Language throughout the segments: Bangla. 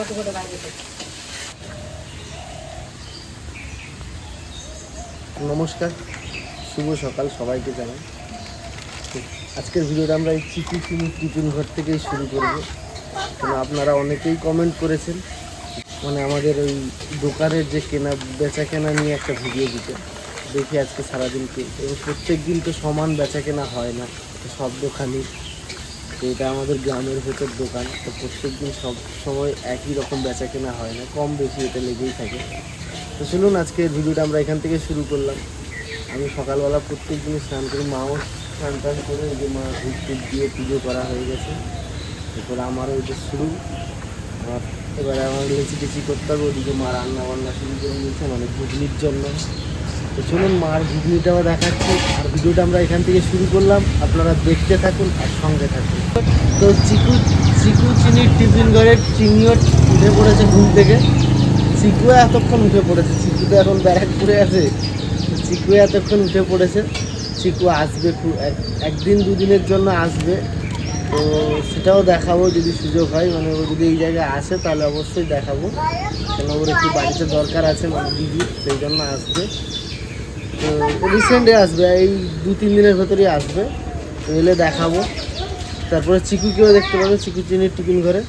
কত নমস্কার, শুভ সকাল সবাইকে জানাই। আজকের ভিডিওটা আমরা এই চিকু চিনি টিফিন ঘর থেকেই শুরু করব। কারণ আপনারা অনেকেই কমেন্ট করেছেন মানে আমাদের ওই দোকানের যে কেনা বেচা কেনা নিয়ে একটা ভিডিও দিতে। দেখি আজকে সারাদিন কি এবং প্রত্যেক দিন তো সমান বেচা কেনা হয় না, সব দোকানই। তো এটা আমাদের গ্রামের ভেতর দোকান। তো প্রত্যেক দিন সব সময় একই রকম বেচা কেনা হয় না, কম বেশি এটা লেগেই থাকে। তো শুনুন আজকে ভিডিওটা আমরা এখান থেকে শুরু করলাম। আমি সকালবেলা প্রত্যেক দিন স্নান করি, মাও স্নান টান করে ওই যে মা ধূপ টুপ দিয়ে পুজো করা হয়ে গেছে। এরপর আমারও ওই যে শুরু। আমার এবারে আমার লেচি টেচি করতে হবে, ওদিকে মা রান্না বান্না শুরু করে নিয়েছে মানে ঘুগনির জন্য। তো চলুন মার ঘুগনিটাও দেখাচ্ছি। আর ভিডিওটা আমরা এখান থেকে শুরু করলাম। আপনারা দেখতে থাকুন আর সঙ্গে থাকুন। তো চিকু চিকু চিনির টিফিন ঘরের চিনিও উঠে পড়েছে ঘুম থেকে। চিকু এতক্ষণ উঠে পড়েছে। চিকু তো এখন ব্যারাকপুরে আছে। চিকু এতক্ষণ উঠে পড়েছে। চিকু আসবে একদিন দুদিনের জন্য আসবে। তো সেটাও দেখাবো যদি সুযোগ হয়। মানে ও যদি এই জায়গায় আসে তাহলে অবশ্যই দেখাবো। কেন ওর একটু বাড়িতে দরকার আছে মানে দিদি, সেই জন্য আসবে। রিসেন্টে আসবে এই দু তিন দিনের ভেতরেই আসবে। এলে দেখাবো। তারপরে চিকুকেও দেখতে পাবে চিকু চিনির টিফিন ঘরে।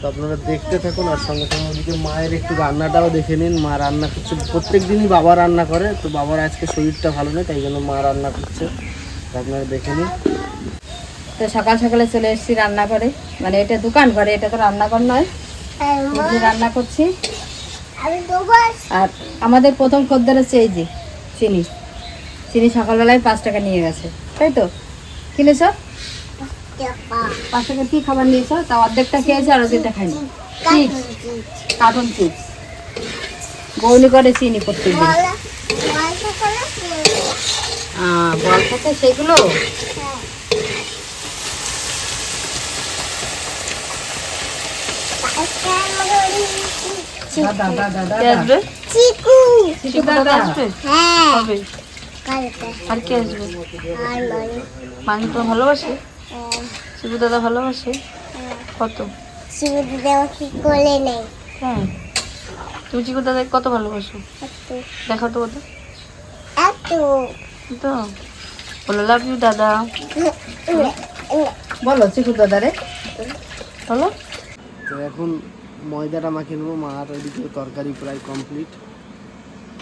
তো আপনারা দেখতে থাকুন আর সঙ্গে সঙ্গে ওদিকে মায়ের একটু রান্নাটাও দেখে নিন। মা রান্না করছে প্রত্যেক দিনই বাবা রান্না করে তো বাবার আজকে শরীরটা ভালো নেই তাই জন্য মা রান্না করছে। তো আপনারা দেখে নিন। তো সকাল সকালে চলে এসেছি রান্না করে মানে এটা দোকান করে এটা তো রান্নাঘর নয়। রান্না করছি। আর আমাদের প্রথম খদ্দের হচ্ছে এই যে চিনি। চিনি সকালবেলায় পাঁচ টাকা নিয়ে গেছে। তাই তো? কিনেছ? পাঁচ টাকা কি খাবার নিয়েছো? তা অর্ধেকটা খেয়েছে আর অর্ধেকটা খাইনি। চিপস কার্টুন চিপস বৌনি করে চিনি প্রত্যেকদিন বল সেগুলো। দাদা দাদা দাদা। চিকু। চিকু দাদা? আসবে? হ্যাঁ। হবে আর কে আসবে? আর মানে তো ভালোবাসে? শিবু দাদা ভালোবাসে? কত? শিবু দেওয়া কি করে নেই হ্যাঁ। তুমি চিকু দাদাকে কত ভালোবাসো? দেখাও তো একটু তো? বলো লাভ ইউ দাদা। বলো চিকু দাদা রে। বলো। তো এখন ময়দাটা মাখিয়ে নেব। মার ওইদিকে তরকারি প্রায় কমপ্লিট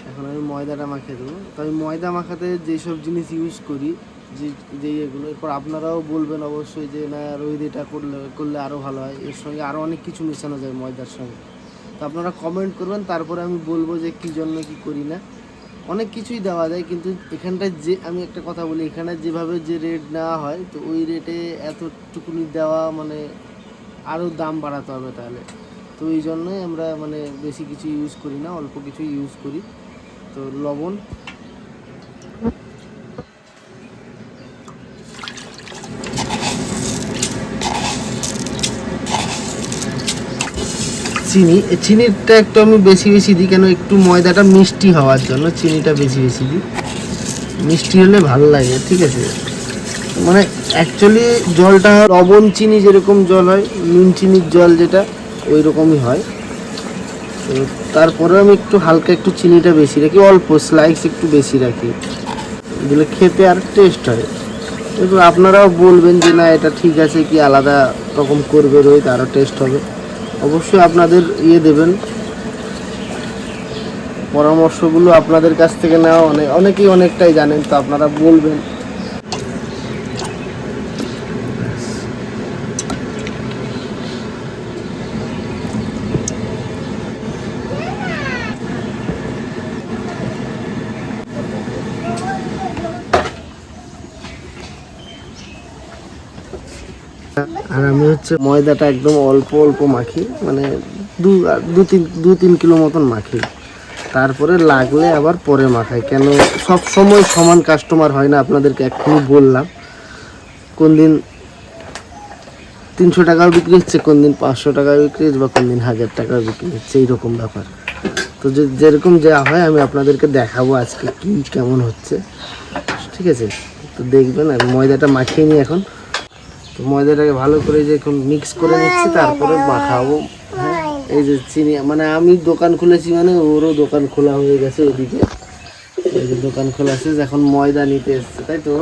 এখন আমি ময়দাটা মাখিয়ে দেবো। তো আমি ময়দা মাখাতে যেসব জিনিস ইউজ করি, যে যে এগুলো, এরপর আপনারাও বলবেন অবশ্যই যে, না, রোহিত এটা করলে করলে আরও ভালো হয়। এর সঙ্গে আরও অনেক কিছু মেশানো যায় ময়দার সঙ্গে। তো আপনারা কমেন্ট করবেন, তারপরে আমি বলব যে, কী জন্য, কি করি না। অনেক কিছুই দেওয়া যায়, কিন্তু এখানটায় যে, আমি একটা কথা বলি, এখানে যেভাবে যে রেট নেওয়া হয়, তো ওই রেটে এতটুকুনি দেওয়া মানে আরও দাম বাড়াতে হবে তাহলে। তো এই জন্যই আমরা মানে বেশি কিছু ইউজ করি না, অল্প কিছু ইউজ করি। তো লবণ। চিনি চিনিটা একটু আমি বেশি বেশি দিই, কেন একটু ময়দাটা মিষ্টি হওয়ার জন্য চিনিটা বেশি বেশি দিই। মিষ্টি হলে ভালো লাগে, ঠিক আছে? মানে অ্যাকচুয়ালি জলটা, লবণ চিনি যেরকম জল হয় নুন চিনির জল যেটা ওই রকমই হয়। তো তারপরে আমি একটু হালকা একটু চিনিটা বেশি রাখি, অল্প স্লাইস একটু বেশি রাখি। এগুলো খেতে আর টেস্ট হয়। এবার আপনারাও বলবেন যে না, এটা ঠিক আছে কি আলাদা রকম করবে রোহিত আরও টেস্ট হবে। অবশ্যই আপনাদের ইয়ে দেবেন। পরামর্শগুলো আপনাদের কাছ থেকে নেওয়া অনেক অনেকেই অনেকটাই জানেন, তো আপনারা বলবেন আর আমি হচ্ছে ময়দাটা একদম অল্প অল্প মাখি মানে দু দু তিন দু তিন কিলো মতন মাখি। তারপরে লাগলে আবার পরে মাখাই, কেন সব সময় সমান কাস্টমার হয় না, আপনাদেরকে এক্ষুনি বললাম। কোন দিন তিনশো টাকাও বিক্রি হচ্ছে কোন দিন পাঁচশো টাকা বিক্রি হচ্ছে, বা কোন দিন হাজার টাকা বিক্রি হচ্ছে, এইরকম ব্যাপার। তো যে, যেরকম যা হয়, আমি আপনাদেরকে দেখাবো আজকে কি, কেমন হচ্ছে। ঠিক আছে? তো দেখবেন আর ময়দাটা মাখিয়ে নিই এখন। তো ময়দাটাকে ভালো করে যে এখন মিক্স করে নিচ্ছি, তারপরে মাখাবো। এই যে চিনি মানে আমি দোকান খুলেছি মানে ওরও দোকান খোলা হয়ে গেছে ওদিকে। এই যে দোকান খোলা আছে এখন ময়দা নিতে এসছে, তাই তো?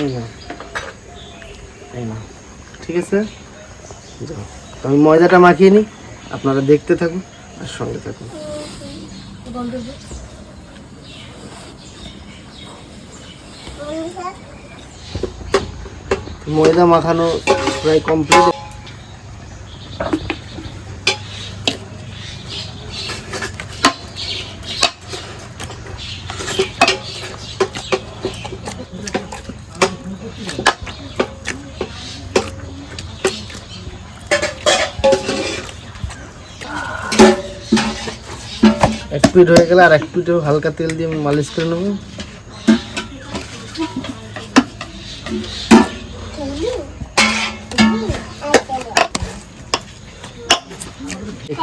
এই না এই না ঠিক আছে? আমি ময়দাটা মাখিয়ে নিই, আপনারা দেখতে থাকুন আর সঙ্গে থাকুন। ময়দা মাখানো প্রায় কমপ্লিট এক পিঠ হয়ে গেলে আর এক পিঠেও হালকা তেল দিয়ে মালিশ করে নেব।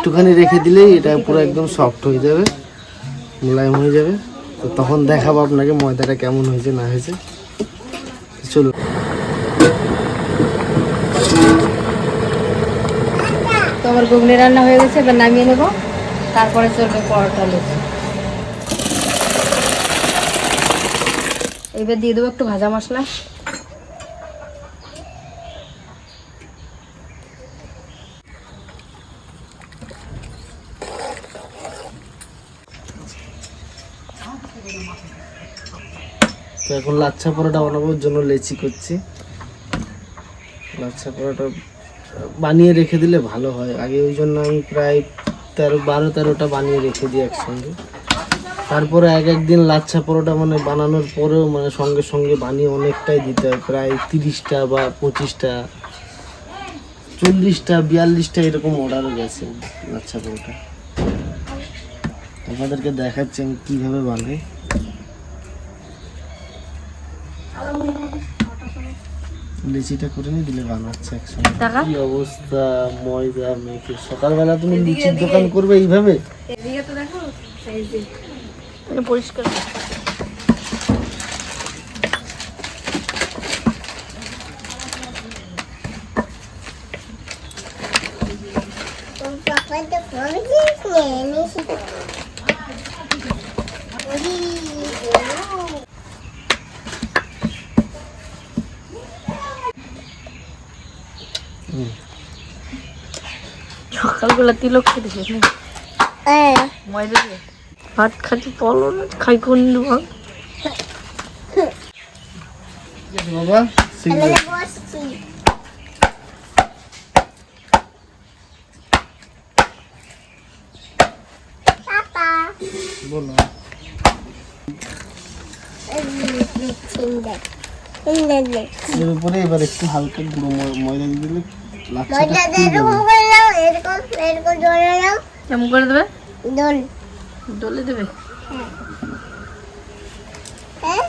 একটুখানি রেখে দিলেই এটা পুরো একদম সফট হয়ে যাবে, মোলায়েম হয়ে যাবে। তো তখন দেখাবো আপনাকে ময়দাটা কেমন হয়েছে, না হয়েছে। চলুন। তো আমার ঘুগনি রান্না হয়ে গেছে, এবার নামিয়ে নেব। তারপরে চলবে পরোটা এবার দিয়ে দেবো একটু ভাজা মশলা। এখন লাচ্ছা পরোটা বানানোর জন্য লেচি করছি। লাচ্ছা পরোটা বানিয়ে রেখে দিলে ভালো হয়। আগে ওই জন্য আমি প্রায় তেরো, বারো, তেরোটা বানিয়ে রেখে দিই একসঙ্গে। তারপরে এক একদিন লাচ্ছা পরোটা মানে বানানোর পরেও মানে সঙ্গে সঙ্গে বানিয়ে অনেকটাই দিতে হয়। প্রায় তিরিশটা বা পঁচিশটা, চল্লিশটা, বিয়াল্লিশটা এরকম অর্ডারও গেছে লাচ্ছা পরোটা। আপনাদেরকে দেখাচ্ছি আমি কীভাবে বানাই। লিচিটা করে নিয়ে দিলে বানাচ্ছে একসঙ্গে। কি অবস্থা ময়দা মেখে সকালবেলা তুমি লিচির দোকান করবে এইভাবে? এদিকে তো দেখো মানে পরিষ্কার। তো কোন জিনিস নিয়ে নিয়েছি সকালবেলা তিলক খেতেছিস না ময়দা দিয়ে? ভাত খাচ্ছি পলো না খাই কোন ভাত বাবা বলো। এর উপরে এবার একটু হালকা গুঁড়ো ময়দা দিয়ে দিলে ফুলে যাবে। এরকম এরকম এরকম ধরে কেমন করে দেবে? দোল। ডলে দেবে? হ্যাঁ।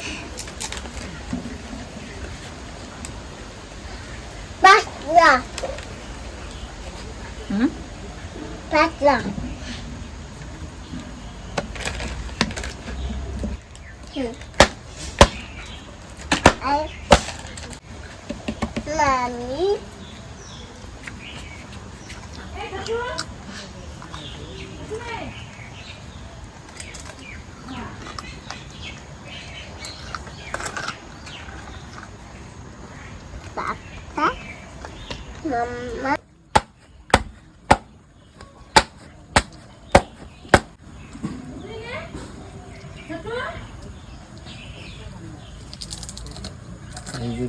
পাতলা। হুম? পাতলা। হুম। আর মামি। যে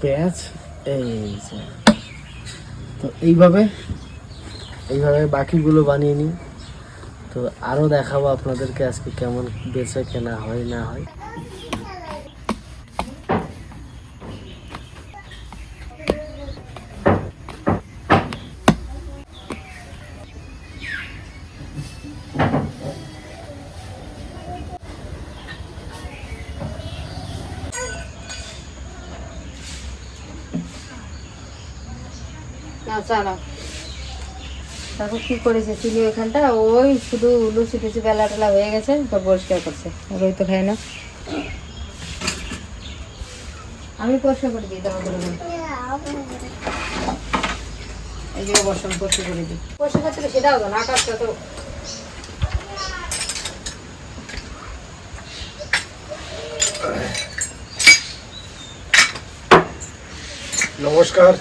পেঁয়াজ, এই তো এইভাবে এইভাবে বাকিগুলো বানিয়ে নিই। তো আরও দেখাবো আপনাদেরকে আজকে কেমন বেচা কেনা হয় না হয়। চলো তারপর কি করেছে চিনি ওইখানটা ওই শুধু লুচি টুচি বেলা টেলা হয়ে গেছে, তো পরিষ্কার করছে। ওই তো খাই না। আমি পরিষ্কার করে দিই নমস্কার।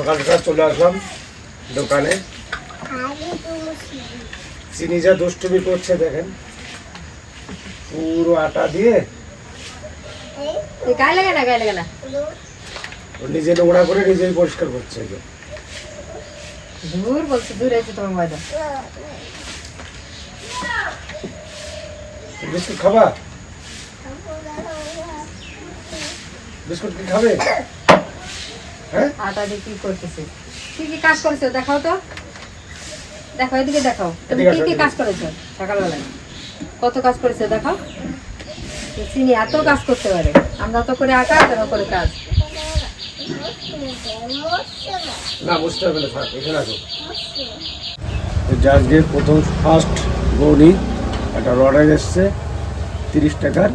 সকাল সকাল চলে আসলাম দোকানে। চিনি যা দুষ্টুমি করছে দেখেন। পুরো আটা দিয়ে। গায়ে লাগে না গায়ে লাগে না। নিজে নোংরা করে নিজেই পরিষ্কার করছে। দূর বলছে দূর আছে তোমার ময়দা। বিস্কুট খাবা? বিস্কুট কি খাবে? আটা দিয়ে কি করতেছে? কি কি কাজ করেছ? দেখাও তো। দেখো এদিকে দেখাও। তুমি কি কি কাজ করেছ সকালবেলায়? কত কাজ করেছ দেখাও। চিনি এত কাজ করতে পারে। আমরা তো করে আঁকা তেরো করে কাজ। না বুঝতে হবে না এখানে আসো। জাজগের প্রথম ফার্স্ট বৌনি একটা অর্ডার এসছে তিরিশ টাকার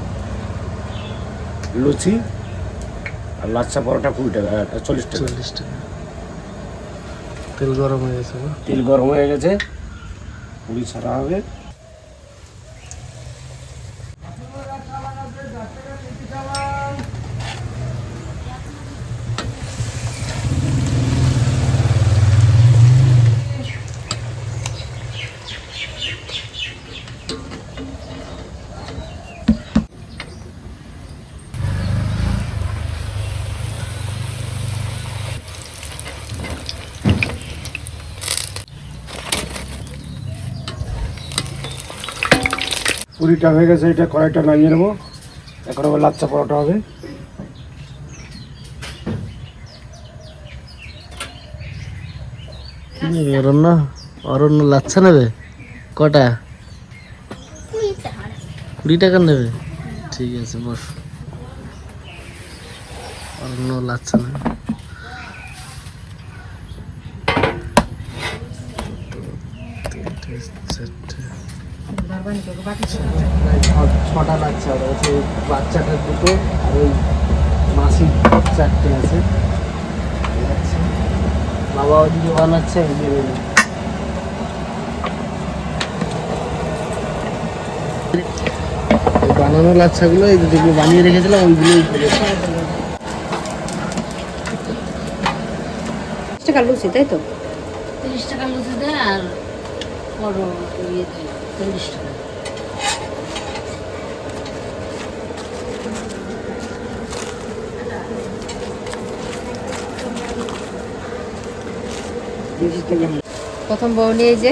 লুচি। আর লাচ্ছা পরোটা কুড়ি টাকা চল্লিশ টাকা। চল্লিশ টাকা। তেল গরম হয়ে গেছে। তেল গরম হয়ে গেছে। পুরি ছাড়া হবে। পুরিটা হয়ে গেছে এটা কড়াইটা নামিয়ে নেব এখন আবার লাচ্ছা পরোটা হবে অরণ্য অরণ্য লাচ্ছা নেবে কটা কুড়ি টাকার নেবে ঠিক আছে বস অরণ্য লাচ্ছা নেবে চারটে। ছটা ওটা ওই বাচ্চাটার দুটো আর ওই মাসির চারটে আছে। বাবা ওদিকে বানাচ্ছে না এই বানানো লাচ্ছাগুলো এই যেগুলো বানিয়ে রেখেছিলাম ওইগুলোই টাকা লুচি তাই তো? তিরিশ টাকা লুচি দেয় আর বড় ইয়ে দেয় চল্লিশ টাকা প্রথম বউ নিয়ে যে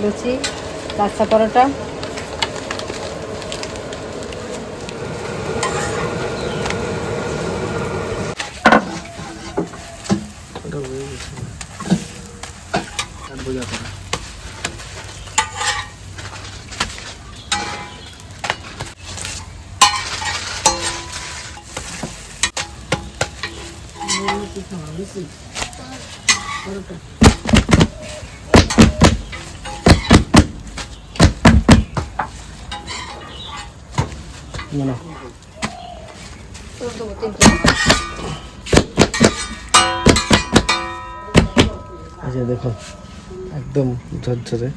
লুচি লাচ্ছা পরোটা ওটা হয়ে গেছে আর বোঝা করা না এই যে দেখুন একদম ঝরঝরে।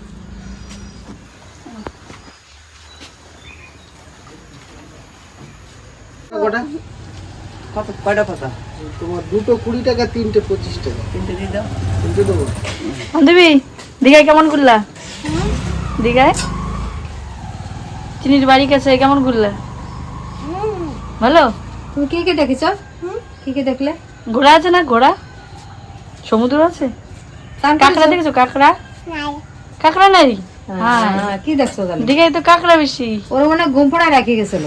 কটা কত কয়টা পাতা? তোমার দুটো কুড়ি টাকা তিনটে পঁচিশ টাকা। তিনটে দিয়ে দাও। তিনটে দেবো? বান্ধবী দীঘায় কেমন ঘুরলা? দীঘায়? চিনির বাড়ি কাছে কেমন ঘুরলা? ভালো? তুমি কি কি দেখেছ? কি কি দেখলে? ঘোড়া আছে না ঘোড়া? সমুদ্র আছে? কাঁকড়া দেখেছ? কাঁকড়া? কাঁকড়া নাই? হ্যাঁ। হ্যাঁ, কি দেখছ তাহলে? দীঘায় তো কাঁকড়া বেশি। ওর মানে ঘুম পড়া রাখি গেছিল।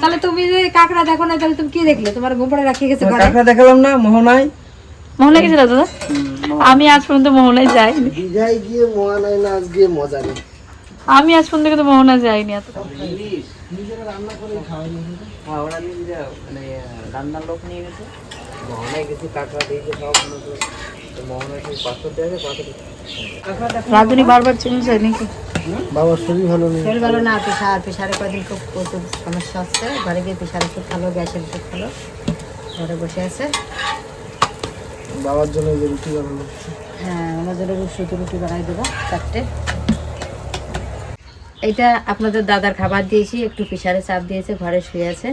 তাহলে তুমি যে কাঁকড়া দেখো না তাহলে তুমি কি দেখলে? তোমার ঘুম পড়া রাখি গেছে কাঁকড়া দেখালাম না মোহনায়। মোহনায় গেছিল দাদা? আমি আজ পর্যন্ত মোহনায় যাইনি। দীঘায় গিয়ে মহানায় নাচ গিয়ে মজা নেই। আমি আজ পর্যন্ত কিন্তু মোহনায় যাইনি এত। হ্যাঁ ওরা নিজেরা মানে রান্নার লোক নিয়ে গেছে। মোহনায় কিছু টাকা দিয়েছে সব মনে তো মোহনায় সেই পাথর দেওয়া যায় পাথর রাঁধুনি বারবার চেঞ্জ হয় নাকি? বাবার শরীর ভালো নেই। শরীর ভালো না প্রেশার প্রেশারে কদিন খুব প্রচুর সমস্যা হচ্ছে। ঘরে গিয়ে প্রেশার ওষুধ খালো গ্যাসের ওষুধ খালো ঘরে বসে আছে। বাবার জন্য এই যে রুটি বানানো হচ্ছে। হ্যাঁ আমাদের রুটি রুটি বানাই দেবো চারটে। এইটা আপনাদের দাদার খাবার দিয়েছি একটু প্রেশারে চাপ দিয়েছে ঘরে শুয়ে আছে।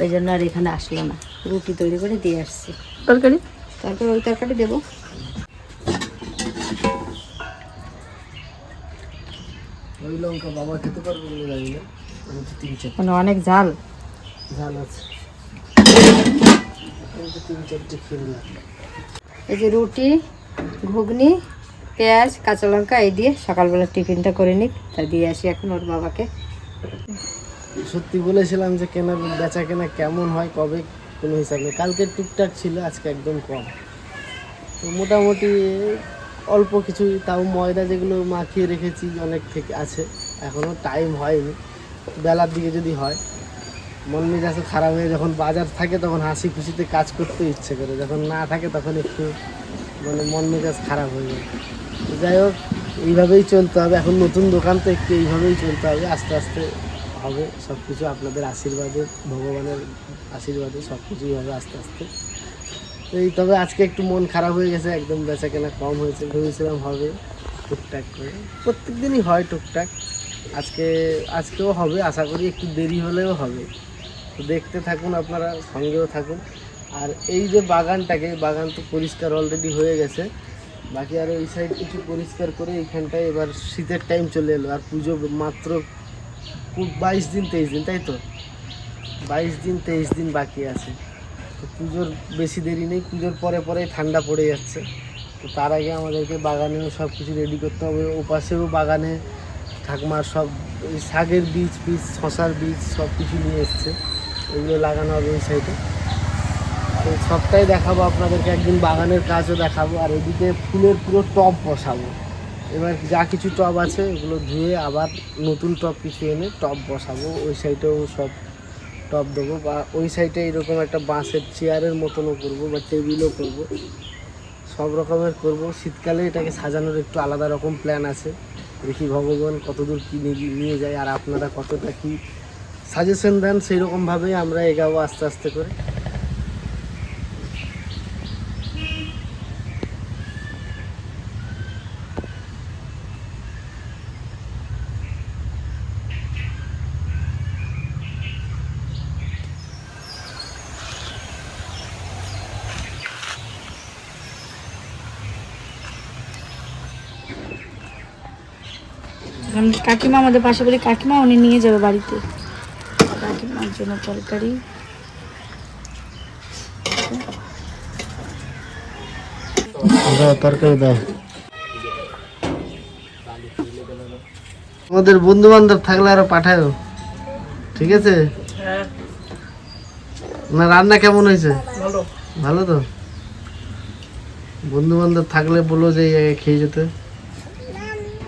ওই জন্য আর এখানে আসলো না। রুটি তৈরি করে দিয়ে আসছি। তরকারি? তারপর ওই তরকারি দেবো। ওই লঙ্কা বাবা খেতে পারবে বলে জানি না। আমি তো তিন চার মানে অনেক ঝাল। ঝাল আছে। আমি তো তিন চারটে খেয়ে নিলাম। এই যে রুটি ঘুগনি পেঁয়াজ কাঁচা লঙ্কা এই দিয়ে সকালবেলা টিফিনটা করে নিক। তা দিয়ে আসি এখন ওর বাবাকে। সত্যি বলেছিলাম যে কেনা বেচা কেনা কেমন হয় কবে কোনো হিসাব নেই। কালকে টুকটাক ছিল, আজকে একদম কম। তো মোটামুটি অল্প কিছু, তাও ময়দা যেগুলো মাখিয়ে রেখেছি অনেক থেকে আছে। এখনও টাইম হয়নি। বেলার দিকে যদি হয়, মন মেজাজ খারাপ হয়ে যখন বাজার থাকে তখন হাসি খুশিতে কাজ করতে ইচ্ছে করে। যখন না থাকে তখন একটু মানে মন মেজাজ খারাপ হয়ে যায়। যাই হোক, এইভাবেই চলতে হবে। এখন নতুন দোকান তো একটু এইভাবেই চলতে হবে। আস্তে আস্তে হবে সব কিছু আপনাদের আশীর্বাদে, ভগবানের আশীর্বাদে সব কিছুই হবে আস্তে আস্তে। এই তবে আজকে একটু মন খারাপ হয়ে গেছে, একদম বেচা কেনা কম হয়েছে, ভেবেছিলাম হবে টুকটাক করে। প্রত্যেক দিনই হয় টুকটাক। আজকে, আজকেও হবে, আশা করি একটু দেরি হলেও হবে। তো দেখতে থাকুন আপনারা, সঙ্গেও থাকুন। আর এই যে বাগানটাকে, বাগান তো পরিষ্কার অলরেডি হয়ে গেছে। বাকি আর ওই সাইড কিছু পরিষ্কার করে এইখানটায় এবার শীতের টাইম চলে এলো। আর পুজো মাত্র বাইশ দিন, তেইশ দিন, তাই তো? বাইশ দিন, তেইশ দিন বাকি আছে। তো পুজোর বেশি দেরি নেই, পুজোর পরে পরে ঠান্ডা পড়ে যাচ্ছে। তো তার আগে আমাদেরকে বাগানেও সব কিছু রেডি করতে হবে। ওপাশেও বাগানে ঠাকমার সব শাকের বীজ বীজ, শশার বীজ সব কিছু নিয়ে এসছে। ওইগুলো লাগানো হবে ওই সাইডে তো সবটাই দেখাবো আপনাদেরকে। একদিন বাগানের কাজও দেখাবো। আর এদিকে ফুলের পুরো টব বসাবো। এবার যা কিছু টব আছে ওগুলো ধুয়ে আবার নতুন টব কিছু এনে টব বসাবো। ওই সাইডেও সব টব দেবো বা ওই সাইডে এরকম একটা বাঁশের চেয়ারের মতনও করব বা টেবিলও করব। সব রকমের করব। শীতকালে এটাকে সাজানোর একটু আলাদা রকম প্ল্যান আছে। দেখি ভগবান কতদূর কী নিয়ে যায় আর আপনারা কতটা কী সাজেশন দেন সেই রকমভাবেই আমরা এগাবো আস্তে আস্তে করে। এখন কাকিমা আমাদের পাশে বাড়ি কাকিমা উনি নিয়ে যাবে বাড়িতে। কাকিমার জন্য তরকারি। দাও তরকারি দাও। আমাদের বন্ধু বান্ধব থাকলে আরও পাঠাও ঠিক আছে? না রান্না কেমন হয়েছে? ভালো। ভালো তো? বন্ধু বান্ধব থাকলে বলো যে এই জায়গায় খেয়ে যেতে।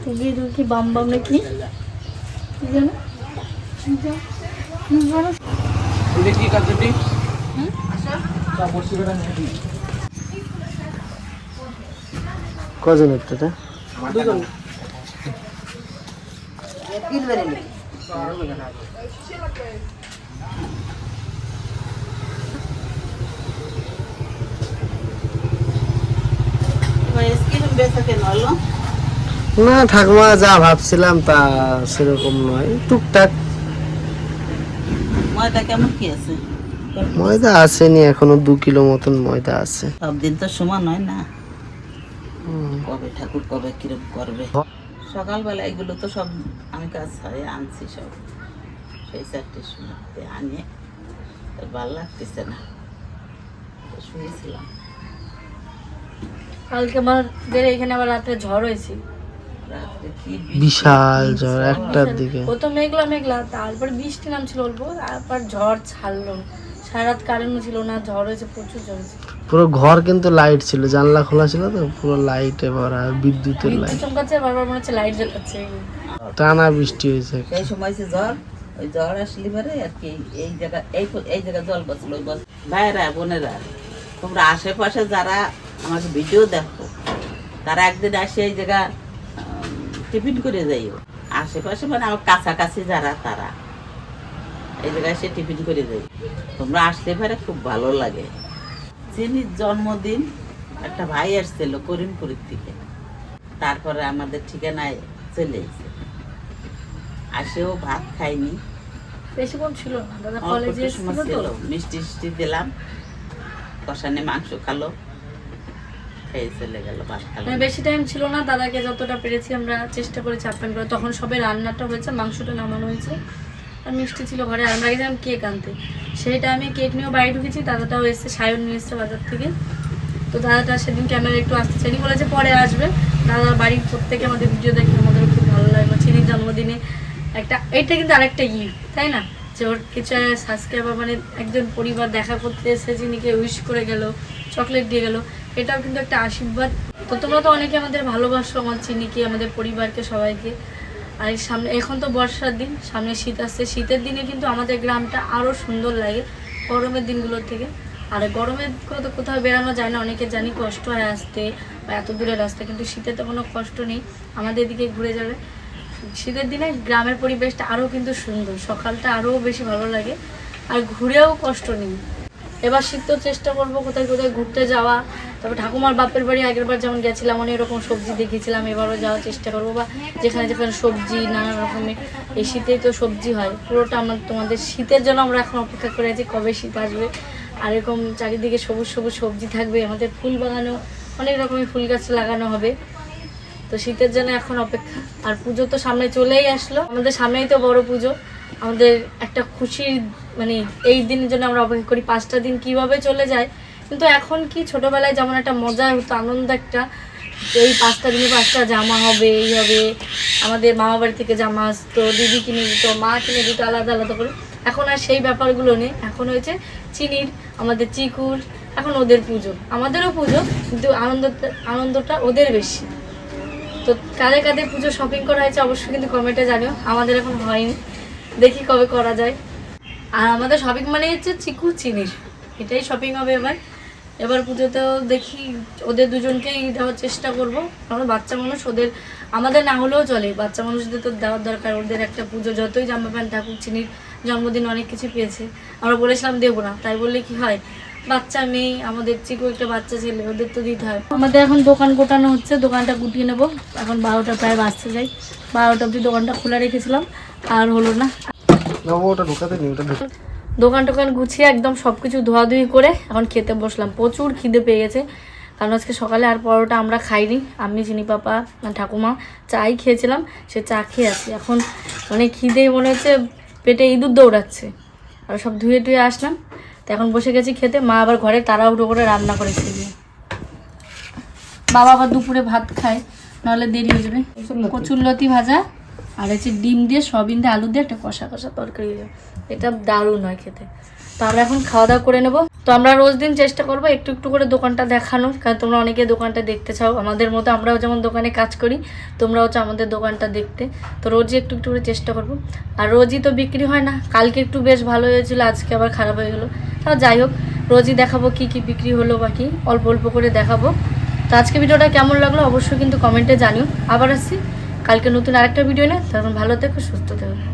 তুই কি বাম বাম নাকি? কি জানো কজন একটা না ঠাকুমা যা ভাবছিলাম তা সেরকম নয়। টুকটাক। ময়দা কেমন কি আছে? ময়দা আসেনি এখনও দু কিলো মতন ময়দা আছে। সব দিন তো সমান হয় না। কবে ঠাকুর কবে কিরম করবে? সকালবেলা এগুলো তো সব আমি কাজ হয় আনছি সব। সেই সময় আনিয়ে আর ভালো লাগতেছে না। তো শুয়েছিলাম। কালকে আমাদের এখানে আবার রাত্রে ঝড় হয়েছে। রাত্রে কি বিশাল জ্বর একটার দিকে। প্রথম মেঘলা মেঘলা। তারপর বৃষ্টি নামছিল অল্প তারপর ঝড় ছাড়লো। সারা রাত কারেন্ট ছিল না ঝড় হয়েছে প্রচুর ঝড় পুরো ঘর কিন্তু লাইট ছিল জানলা খোলা ছিল তো পুরো লাইটে ভরা বিদ্যুতের লাইট চমকাচ্ছে বারবার মনে হচ্ছে লাইট জ্বালাচ্ছে। টানা বৃষ্টি হয়েছে। সেই সময় সে জ্বর ওই জ্বর আসলে পরে আর কি এই জায়গা এই এই জায়গা জল বসল ওই বস ভাইয়েরা বোনেরা তোমরা আশেপাশে যারা আমাকে ভিডিও দেখো তারা একদিন আসে এই জায়গা টিফিন করে যাইও আশেপাশে মানে আমার কাছাকাছি যারা তারা। এই জায়গায় এসে টিফিন করে যাই তোমরা আসলে পারে খুব ভালো লাগে। চিনির জন্মদিন একটা ভাই আসছিল করিমপুরের থেকে তারপরে আমাদের ঠিকানায় চলে এসেছে। আসেও ভাত খাইনি বেশিক্ষণ ছিল না। দাদা কলেজে মিষ্টি টিষ্টি দিলাম। কষানে মাংস খালো। খেয়ে চলে গেল ভাত মানে বেশি টাইম ছিল না, দাদাকে যতটা পেরেছি আমরা চেষ্টা করেছি আপ্যায়ন করে তখন সবে রান্নাটা হয়েছে, মাংসটা নামানো হয়েছে। আর মিষ্টি ছিল ঘরে আমরা গেছিলাম কেক আনতে। সেই টাইমে কেক নিয়েও বাড়ি ঢুকেছি, দাদাটাও এসছে, সায়ন নিয়ে এসছে বাজার থেকে। তো দাদাটা সেদিন ক্যামেরা একটু আসতে চাইনি, বলেছে পরে আসবে। দাদা বাড়ির প্রত্যেকে আমাদের ভিডিও দেখে আমাদের খুব ভালো লাগল। চিনির জন্মদিনে একটা, এটা কিন্তু আরেকটা ই তাই না? যে ওর কিছু সাবস্ক্রাইবার মানে একজন পরিবার দেখা করতে এসে চিনিকে উইশ করে গেল চকলেট দিয়ে গেল এটাও কিন্তু একটা আশীর্বাদ। তো তোমরা তো অনেকে আমাদের ভালোবাসো, আমার চিনিকে, আমাদের পরিবারকে, সবাইকে। আর সামনে, এখন তো বর্ষার দিন, সামনে শীত আসছে। শীতের দিনে কিন্তু আমাদের গ্রামটা আরও সুন্দর লাগে, গরমের দিনগুলোর থেকে। আর গরমে কত কোথাও বেরানো যায় না, অনেকে জানি কষ্ট হয় আসতে বা এত দূরে রাস্তা, কিন্তু শীতে তো কোনো কষ্ট নেই, আমাদের এদিকে ঘুরে যাবে। শীতের দিনে গ্রামের পরিবেশটা আরও কিন্তু সুন্দর, সকালটা আরও বেশি ভালো লাগে, আর ঘুরেও কষ্ট নেই। এবার শীত তো চেষ্টা করব কোথায় কোথায় ঘুরতে যাওয়া তবে ঠাকুমার বাপের বাড়ি আগের বার যেমন গেছিলাম, অনেক রকম সবজি দেখেছিলাম, এবারও যাওয়ার চেষ্টা করব বা যেখানে যেখানে সবজি, নানা রকমের, এই শীতেই তো সবজি হয়। পুরোটা আমার তোমাদের শীতের জন্য আমরা এখন অপেক্ষা করে আছি, কবে শীত আসবে। আর এরকম চারিদিকে সবুজ সবুজ সবজি থাকবে, আমাদের ফুল বাগানেও অনেক রকমের ফুল গাছ লাগানো হবে। তো শীতের জন্য এখন অপেক্ষা। আর পুজো তো সামনে চলেই আসলো। আমাদের সামনেই তো বড় পুজো। আমাদের একটা খুশির মানে এই দিনের জন্য আমরা অপেক্ষা করি, পাঁচটা দিন কীভাবে চলে যায় কিন্তু এখন কি ছোটবেলায় যেমন একটা মজা হতো আনন্দ একটা, এই পাঁচটা দিনে পাঁচটা জামা হবে, এই হবে, আমাদের মামা বাড়ি থেকে জামা আসতো, দিদি কিনে দিত, মা কিনে দিত, আলাদা আলাদা করে। এখন আর সেই ব্যাপারগুলো নেই। এখন হয়েছে চিনির, আমাদের চিকুর, এখন ওদের পুজো। আমাদেরও পুজো, কিন্তু আনন্দটা আনন্দটা ওদের বেশি। তো কাদের কাদের পুজো শপিং করা হয়েছে অবশ্যই কিন্তু কমেন্টে জানিও। আমাদের এখন হয়নি। দেখি কবে করা যায়। আর আমাদের শপিং মানে হচ্ছে চিকু চিনির। এটাই শপিং হবে এবার। এবার পুজোতেও দেখি ওদের দুজনকেই দেওয়ার চেষ্টা করব। কারণ বাচ্চা মানুষ, ওদের, আমাদের না হলেও চলে। বাচ্চা মানুষদের তো দেওয়ার দরকার, ওদের একটা পুজো, যতই জামা প্যান্ট থাকুক, চিনির জন্মদিন অনেক কিছু পেয়েছে। আমরা বলেছিলাম দেবো না, তাই বললে কি হয়? বাচ্চা মেয়ে, আমাদের চিকু একটা বাচ্চা ছেলে, ওদের তো দিতে হয়। আমাদের এখন দোকান গোটানো হচ্ছে, দোকানটা গুটিয়ে নেব। এখন বারোটা, প্রায় বাজতে যাই। বারোটা অবধি দোকানটা খোলা রেখেছিলাম, আর হলো না। ওটা ঢোকাতে ওটা দোকান টোকান গুছিয়ে একদম সব কিছু ধোয়াধুয়ি করে এখন খেতে বসলাম। প্রচুর খিদে পেয়ে গেছে। কারণ আজকে সকালে আর পরোটা আমরা খাইনি। আমি চিনি পাপা ঠাকুমা চাই খেয়েছিলাম সে চা খেয়ে আছি এখন মানে খিদে মনে হচ্ছে পেটে ইঁদুর দৌড়াচ্ছে। আর সব ধুয়ে টুয়ে আসলাম। তো এখন বসে গেছি খেতে। মা আবার ঘরে তাড়াহুড়ো করে রান্না করে খেয়ে। বাবা আবার দুপুরে ভাত খায় নাহলে দেরি হয়ে যাবে। কচুরলতি ভাজা আর হচ্ছে ডিম দিয়ে সয়াবিন দিয়ে আলু দিয়ে একটা কষা কষা তরকারি দিয়ে এটা দারুণ হয় খেতে। তো আমরা এখন খাওয়া দাওয়া করে নেব। তো আমরা রোজ দিন চেষ্টা করব একটু একটু করে দোকানটা দেখানো কারণ তোমরা অনেকে দোকানটা দেখতে চাও। আমাদের মতো আমরাও যেমন দোকানে কাজ করি, তোমরাও চাও আমাদের দোকানটা দেখতে। তো রোজই একটু একটু করে চেষ্টা করব। আর রোজই তো বিক্রি হয় না, কালকে একটু বেশ ভালো হয়েছিল, আজকে আবার খারাপ হয়ে গেলো। তাও যাই হোক, রোজই দেখাবো কি কি বিক্রি হলো বা কি, অল্প অল্প করে দেখাবো। তো আজকে ভিডিওটা কেমন লাগল অবশ্যই কিন্তু কমেন্টে জানিও। আবার আসছি, কালকে নতুন আরেকটা ভিডিও নিয়ে তখন ভালো থেকো, সুস্থ থেকো।